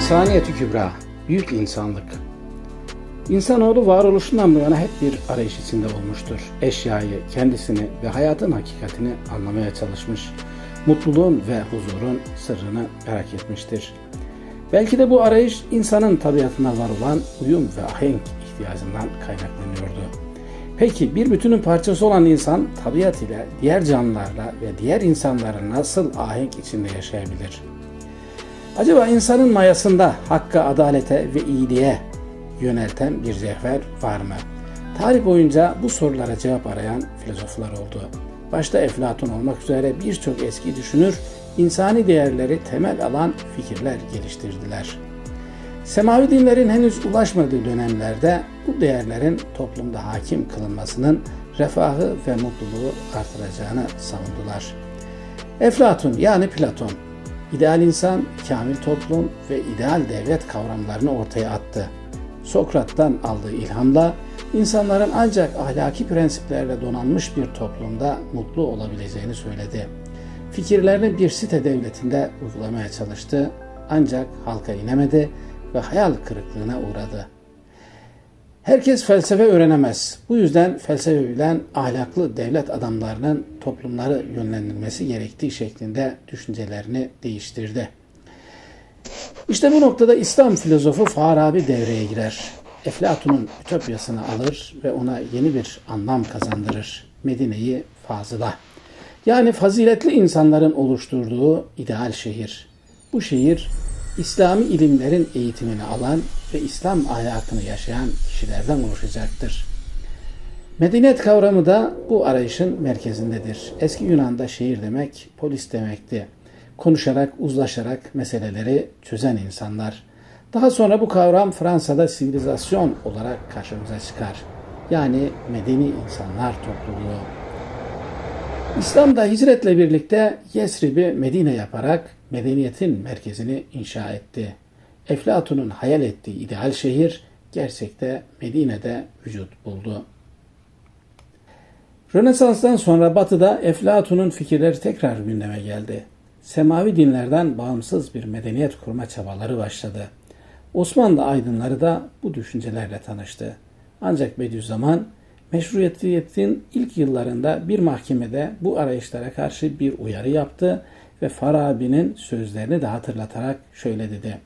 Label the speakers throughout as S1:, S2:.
S1: İnsaniyeti kübra, büyük insanlık. İnsanoğlu varoluşundan bu yana hep bir arayış içinde olmuştur. Eşyayı, kendisini ve hayatın hakikatini anlamaya çalışmış, mutluluğun ve huzurun sırrını merak etmiştir. Belki de bu arayış insanın tabiatına var olan uyum ve ahenk ihtiyacından kaynaklanıyordu. Peki bir bütünün parçası olan insan tabiat ile, diğer canlılarla ve diğer insanların nasıl ahenk içinde yaşayabilir? Acaba insanın mayasında hakka, adalete ve iyiliğe yönelten bir cevher var mı? Tarih boyunca bu sorulara cevap arayan filozoflar oldu. Başta Eflatun olmak üzere birçok eski düşünür insani değerleri temel alan fikirler geliştirdiler. Semavi dinlerin henüz ulaşmadığı dönemlerde bu değerlerin toplumda hakim kılınmasının refahı ve mutluluğu artıracağını savundular. Eflatun yani Platon, ideal insan, kamil toplum ve ideal devlet kavramlarını ortaya attı. Sokrat'tan aldığı ilhamla insanların ancak ahlaki prensiplerle donanmış bir toplumda mutlu olabileceğini söyledi. Fikirlerini bir site devletinde uygulamaya çalıştı ancak halka inemedi ve hayal kırıklığına uğradı. Herkes felsefe öğrenemez. Bu yüzden felsefe bilen ahlaklı devlet adamlarının toplumları yönlendirmesi gerektiği şeklinde düşüncelerini değiştirdi. İşte bu noktada İslam filozofu Farabi devreye girer. Eflatun'un ütopyasını alır ve ona yeni bir anlam kazandırır. Medine'yi fazıla. Yani faziletli insanların oluşturduğu ideal şehir. Bu şehir İslami ilimlerin eğitimini alan ve İslam ahlakını yaşayan kişilerden oluşacaktır. Medeniyet kavramı da bu arayışın merkezindedir. Eski Yunan'da şehir demek polis demekti. Konuşarak, uzlaşarak meseleleri çözen insanlar. Daha sonra bu kavram Fransa'da sivilizasyon olarak karşımıza çıkar. Yani medeni insanlar topluluğu. İslam da hicretle birlikte Yesrib'i Medine yaparak medeniyetin merkezini inşa etti. Eflatun'un hayal ettiği ideal şehir gerçekte Medine'de vücut buldu. Rönesans'tan sonra Batı'da Eflatun'un fikirleri tekrar gündeme geldi. Semavi dinlerden bağımsız bir medeniyet kurma çabaları başladı. Osmanlı aydınları da bu düşüncelerle tanıştı. Ancak Bediüzzaman meşruiyetin ilk yıllarında bir mahkemede bu arayışlara karşı bir uyarı yaptı ve Farabi'nin sözlerini de hatırlatarak şöyle dedi.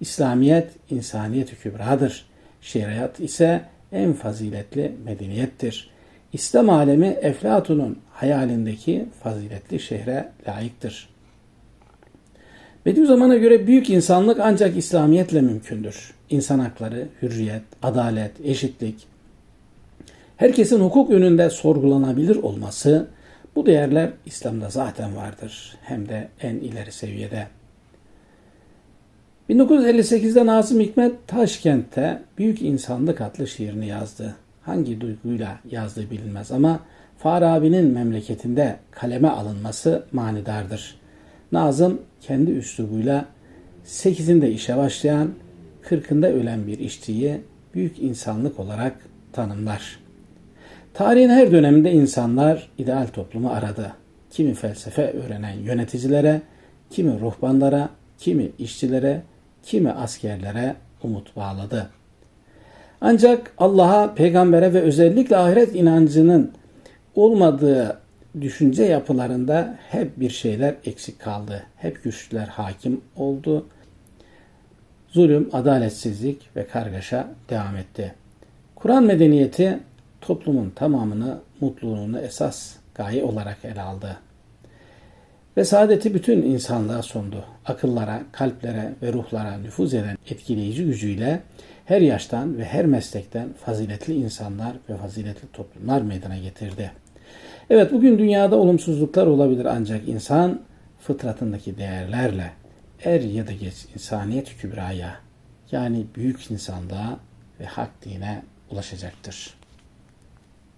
S1: İslamiyet insaniyet kübradır. Şeriat ise en faziletli medeniyettir. İslam alemi Eflatun'un hayalindeki faziletli şehre layıktır. Bediüzzaman'a göre büyük insanlık ancak İslamiyetle mümkündür. İnsan hakları, hürriyet, adalet, eşitlik, herkesin hukuk önünde sorgulanabilir olması bu değerler İslam'da zaten vardır. Hem de en ileri seviyede. 1958'de Nazım Hikmet Taşkent'te Büyük İnsanlık adlı şiirini yazdı. Hangi duyguyla yazdığı bilinmez ama Farabi'nin memleketinde kaleme alınması manidardır. Nazım kendi üslubuyla 8'inde işe başlayan, 40'ında ölen bir işçiyi büyük insanlık olarak tanımlar. Tarihin her döneminde insanlar ideal toplumu aradı. Kimi felsefe öğrenen yöneticilere, kimi ruhbanlara, kimi işçilere, kimi askerlere umut bağladı. Ancak Allah'a, peygambere ve özellikle ahiret inancının olmadığı düşünce yapılarında hep bir şeyler eksik kaldı. Hep güçlüler hakim oldu. Zulüm, adaletsizlik ve kargaşa devam etti. Kur'an medeniyeti toplumun tamamını mutluluğunu esas gaye olarak ele aldı. Ve saadeti bütün insanlığa sundu. Akıllara, kalplere ve ruhlara nüfuz eden etkileyici gücüyle her yaştan ve her meslekten faziletli insanlar ve faziletli toplumlar meydana getirdi. Evet bugün dünyada olumsuzluklar olabilir ancak insan fıtratındaki değerlerle er ya da geç insaniyet kübraya yani büyük insanlığa ve hak dine ulaşacaktır.